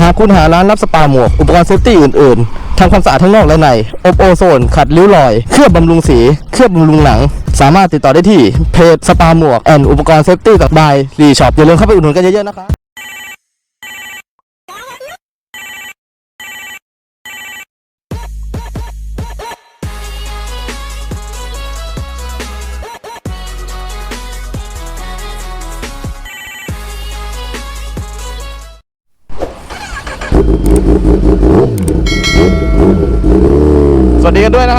หากคุณหาร้านรับสปาหมวก อุปกรณ์เซฟตี้อื่น ๆ ทำความสะอาดทั้งนอกและใน อบโอโซน ขัดริ้วรอย เคลือบบำรุงสี เคลือบบำรุงหนัง สามารถติดต่อได้ที่เพจสปาหมวกแอนอุปกรณ์เซฟตี้ต่างบายรีช็อปอย่าลืมเข้าไปอุดหนุนกันเยอะ ๆ นะคะ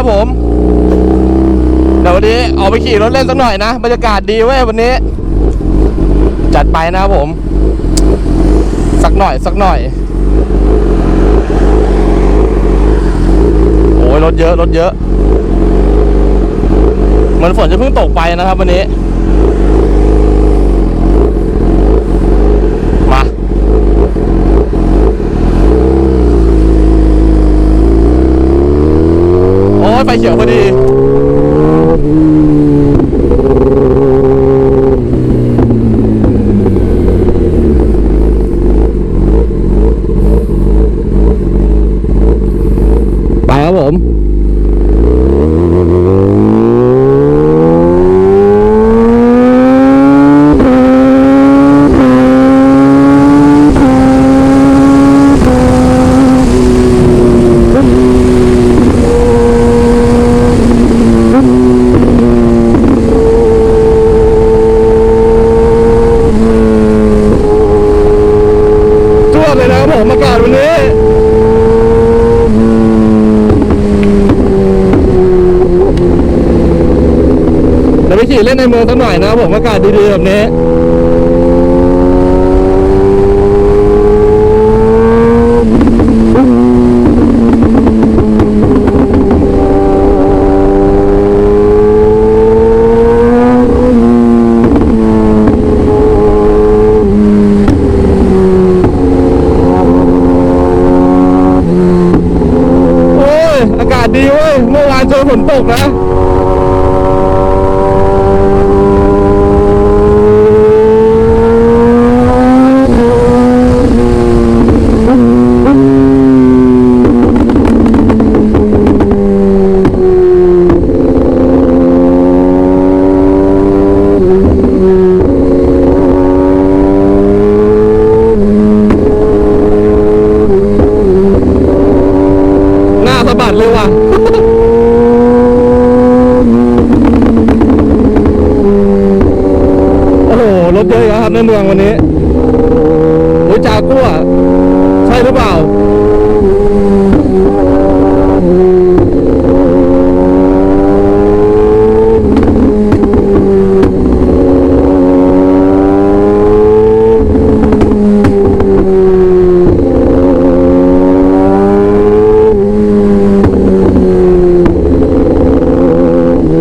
ครับผม เดี๋ยววันนี้ออกไปขี่รถเล่นสักหน่อยนะ บรรยากาศดีเว้ยวันนี้ จัดไปนะครับผม สักหน่อยสักหน่อย โอ้ยรถเยอะรถเยอะ เหมือนฝนจะเพิ่งตกไปนะครับวันนี้ มา โอ้ยไฟเขียวพอดี ไปครับผม จวดเลยนะครับผม อากาศวันนี้เดี๋ยวไปขี่เล่นในเมืองสักหน่อยนะบผมอากาศดีๆแบบนี้ โอ้ย อากาศดีเว้ย เมื่อวานเจอฝนตกนะ หน้าสะบัดเลยว่ะ โอ้โห รถเยอะอีกแล้วครับในเมืองวันนี้โอ้ยจากัวใช่หรือ เปล่า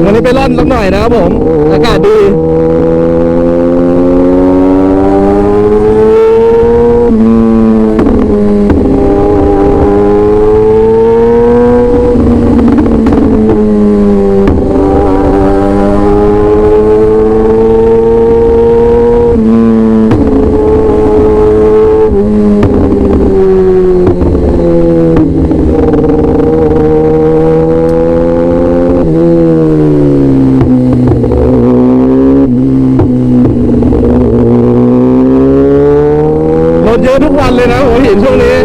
วันนี้ไปร่อนสักหน่อยนะครับผม อากาศดี รถเยอะทุกวันเลยนะหัวหินช่วงนี้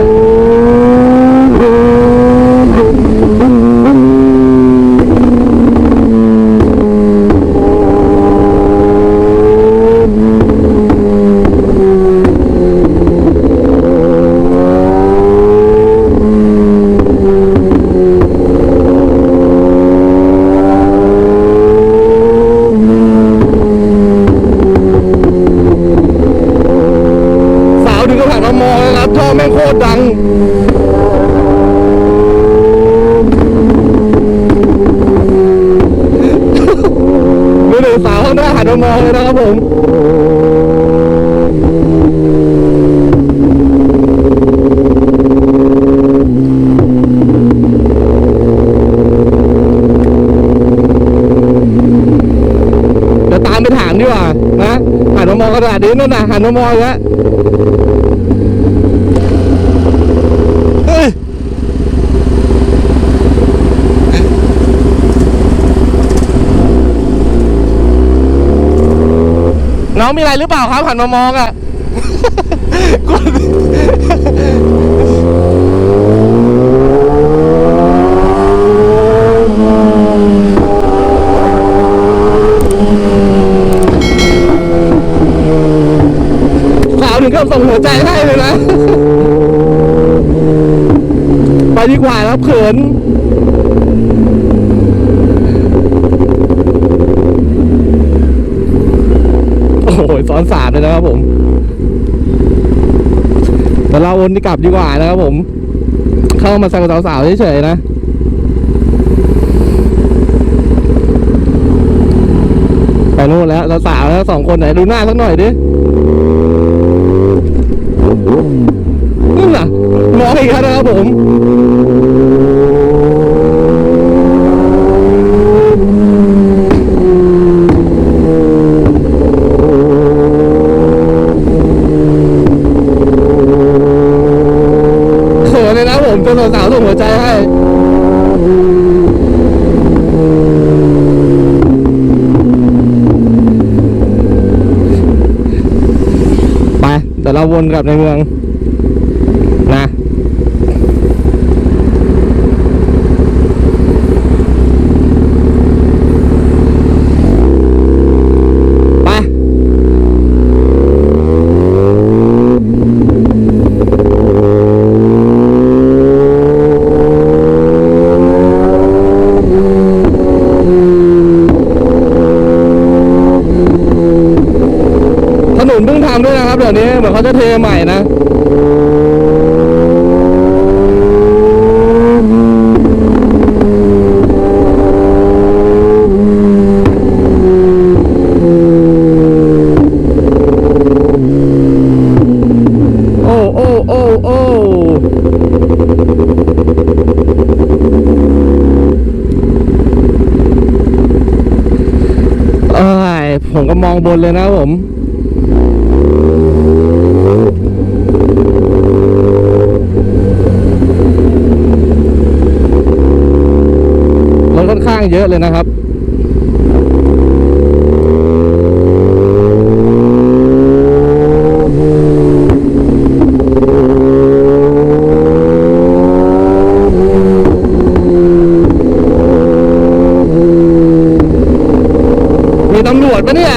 สาวถึงก็ผ่านมามองเลยครับท่อแม่งโคตรดัง หันมาม องกระดาษดินู่นน่ะหันมามองกแล้วเฮ้ยน้องมีอะไรหรือเปล่าครับหันมามองอะ ส่งหัวใจให้เลยนะ ไปดีกว่าครับเขินโอ้โหซ้อนสามเลยนะครับผมแต่เราวนกลับดีกว่านะครับผม เข้ามาแซงสาวๆเฉยๆนะไปโน่นแล้วสาวๆแล้วสองคนไหนดูหน้าสักหน่อยดิ นั่นน่ะมองอีกแล้วนะครับผม เขินเลยนะผมจนสาวๆส่งหัวใจให้ ไปเดี๋ย วนกลับในเมือง นะ ไป ถนนเพิ่งทำด้วยนะครับเดี๋ยวนี้เทใหม่นะโอ้โอ้โอ้โอ้เอ้ยผมก็มองบนเลยนะผม รถค่อนข้างเยอะเลยนะครับมีตำรวจปะเนี่ย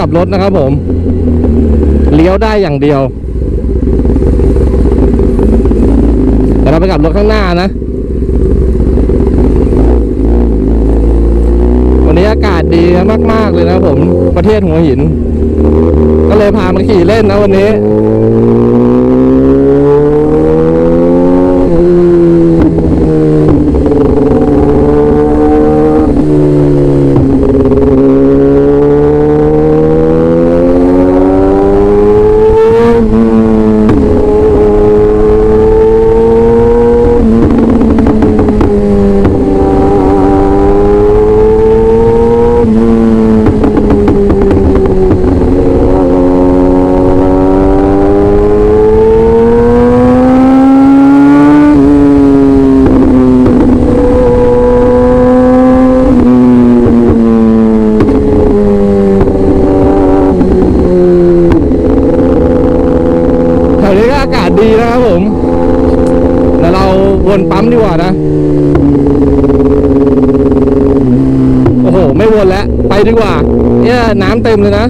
ต รถนะครับผม เลี้ยวได้อย่างเดียวแต่เราไปกลับรถข้างหน้านะ วันนี้อากาศดีมาก ๆ เลยนะครับผมประเทศหัวหิน ก็เลยพามาขี่เล่นนะวันนี้ แถวนี้ก็อากาศดีนะครับผมเดี๋ยวเราวนปั๊มดีกว่านะ โอ้โหม่วนแล้ว ไปดีกว่า เนี่ยน้ำเต็มเลยนะ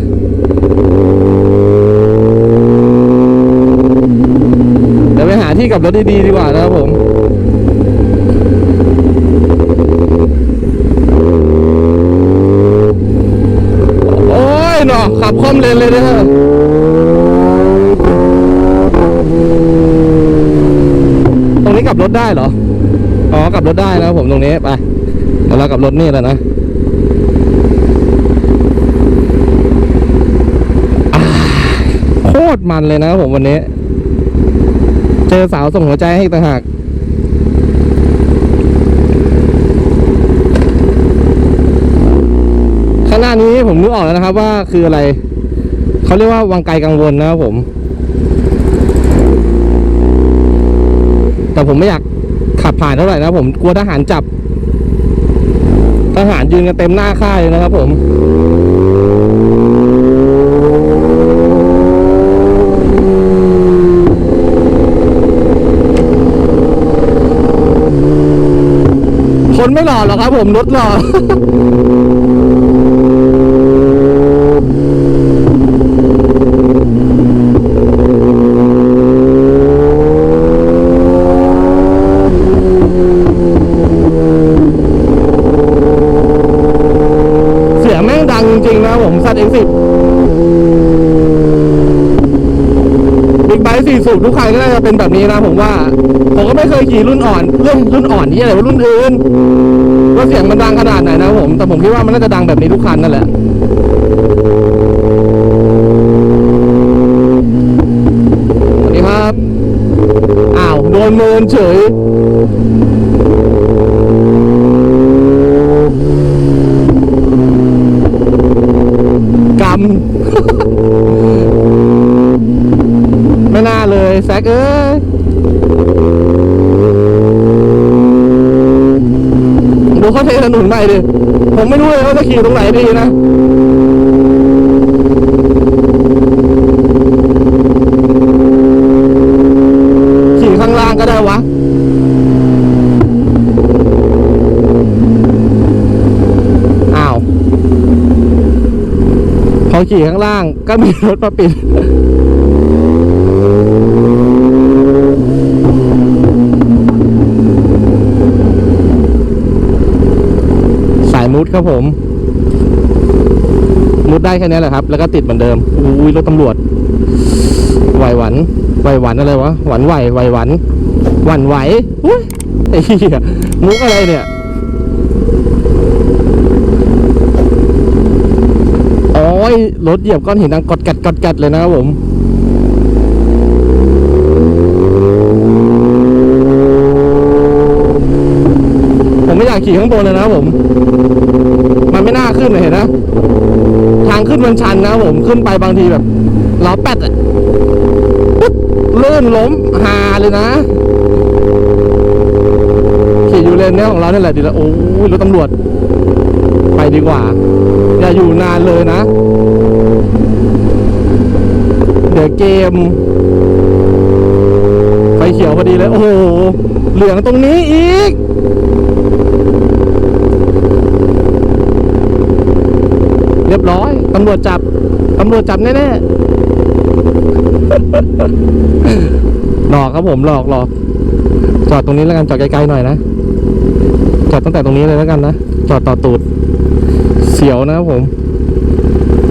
เดี๋ยวไปหาที่กับรถดีๆดีกว่านะครับผมโอ้ยเนาะขับคล่อมเลนเลยนะตรงนี้กลับรถได้เหรอ อ๋อกลับรถได้นะครับผมตรงนี้ไปเดี๋ยวเรากลับรถนี่แหละนะอ่า ตรมันเลยนะผมวันนี้ เจอสาวส่งหัวใจให้ต่างหากข้างหน้านี้ผมนึกออกแล้วนะครับว่าคืออะไร เขาเรียกว่าวังไกลกังวลนะครับผม แต่ผมไม่อยากขับผ่านเท่าไหร่นะผมกลัวทหารจับ ทหารยืนกันเต็มหน้าค่ายเลยนะครับผม ไม่หล่อหรอกครับผมรถหล่อ เสียงแม่งดังจริงๆนะผมสัตว์เอ็กซิบิ๊กไบค์ สี่สูบทุกคันก็น่าจะเป็นแบบนี้นะผมว่า ผมก็ไม่เคยขี่รุ่นอ่อนเรื่องรุ่นอ่อนนี่อะไรว่ารุ่นอื่นว่าเสียงมันดังขนาดไหนนะผม แต่ผมคิดว่ามันน่าจะดังแบบนี้ทุกคันนั่นแหละสวัสดีครับอ้าวโดนเมินเฉย กรรม ไม่น่าเลย แซกเอ้ยดูเขาเทถนนใหม่ดิ ผมไม่รู้เลยว่าจะขี่ตรงไหนดีนะขี่ข้างล่างก็ได้วะอ้าวพอขี่ข้างล่างก็มีรถมาปิด สาย มุดครับผม มุดได้แค่นี้แหละครับ แล้วก็ติดเหมือนเดิมอุ้ยรถตำรวจไหวหวันไหวหวันอะไรวะหวันไหวไหวหวันหวันไหวอุ้ยไอ้เหี้ยมุกอะไรเนี่ยโอ้ยรถเหยียบก้อนหินดังกดกัดกดกัดเลยนะครับผมผมไม่อยากขี่ข้างบนเลยนะครับผม ขึ้นเห็นนะ ทางขึ้นมันชันนะผมขึ้นไปบางทีแบบล้อแปดอะปึ๊บลื่นล้มหาเลยนะขี่อยู่เลนเนี้ยของเราเนี่ยแหละดีแล้วโอ้ยรถตำรวจ ไปดีกว่า อย่าอยู่นานเลยนะ เดี๋ยวเกมไฟเขียวพอดีเลย โอ้โหเหลืองตรงนี้อีก เรียบร้อยตำรวจจับตำรวจจับแน่ๆหลอกครับผมหลอกหลอกจอดตรงนี้แล้วกันจอดไกลๆหน่อยนะจอดตั้งแต่ตรงนี้เลยแล้วกันนะจอดต่อตูด เสียวนะครับผม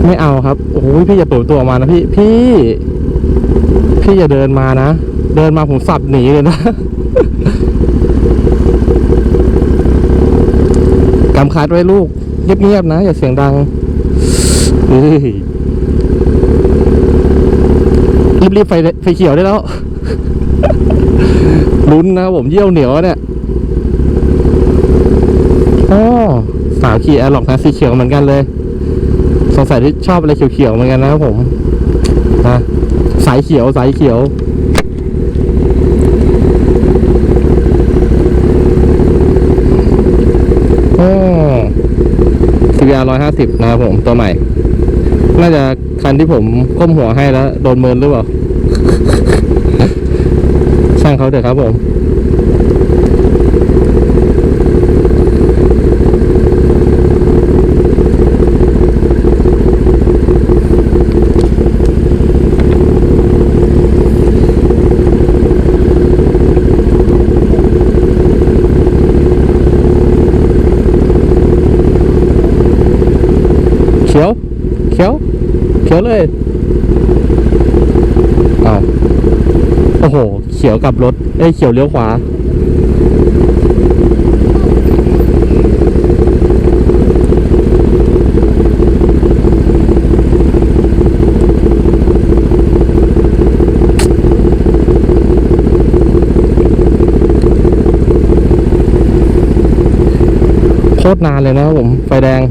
ไม่เอาครับโอ้โหพี่อย่าเปิดตัวออกมานะพี่พี่ พี่อย่าเดินมานะเดินมาผมสับหนีเลยนะกำคัดไว้ลูกเงียบๆนะ อย่าเสียงดัง เฮ้ยรีบไฟไฟเขียวได้แล้วลุ้นนะครับผมเยี่ยวเหนียวเนี่ยอ๋อสาวขี่แอร์ล็อกนะสีเขียวเหมือนกันเลย สงสัยที่ชอบอะไรเขียวๆเหมือนกันนะครับผมนะสายเขียวสายเขียว 150 นะครับผมตัวใหม่ น่าจะคันที่ผมก้มหัวให้แล้ว โดนเมินหรือเปล่า ช่างเขาเถอะครับผม ขียว เขียว เขียวเลยเอาโอ้โห เขียวกับรถ เอ้เขียวเลี้ยวขวา โคตรนานเลยนะผม ไฟแดง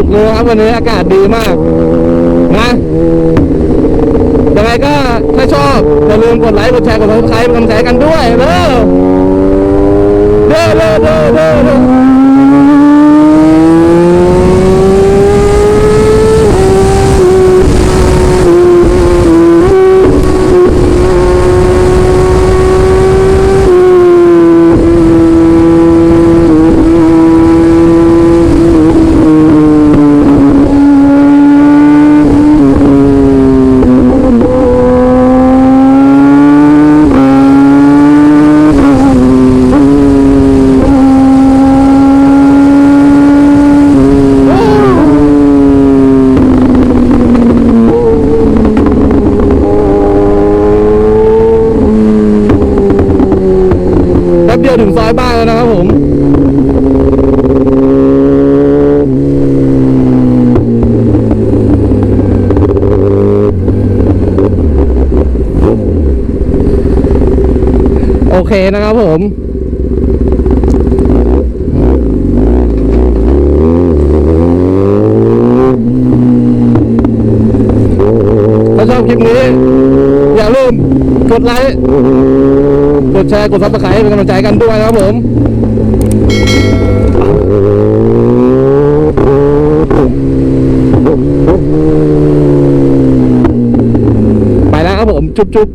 สนุกเลยครับวันนี้อากาศดีมากนะยังไงก็ถ้าชอบอย่าลืมกดไลค์กดแชร์กดซับสไครป์กำลังใจกันด้วยเด้อเด้อเด้อเด้อแป๊บเดียวถึงซอยบ้านแล้วนะครับผม โอ เคนะครับผมถ้าชอบคลิปนี้ อย่าลืมกดไลค์ กดแชร์ กดซับสไครต์เป็นกำลังใจกันด้วยนะครับผมไปแล้วครับผม จุ๊บจุ๊บ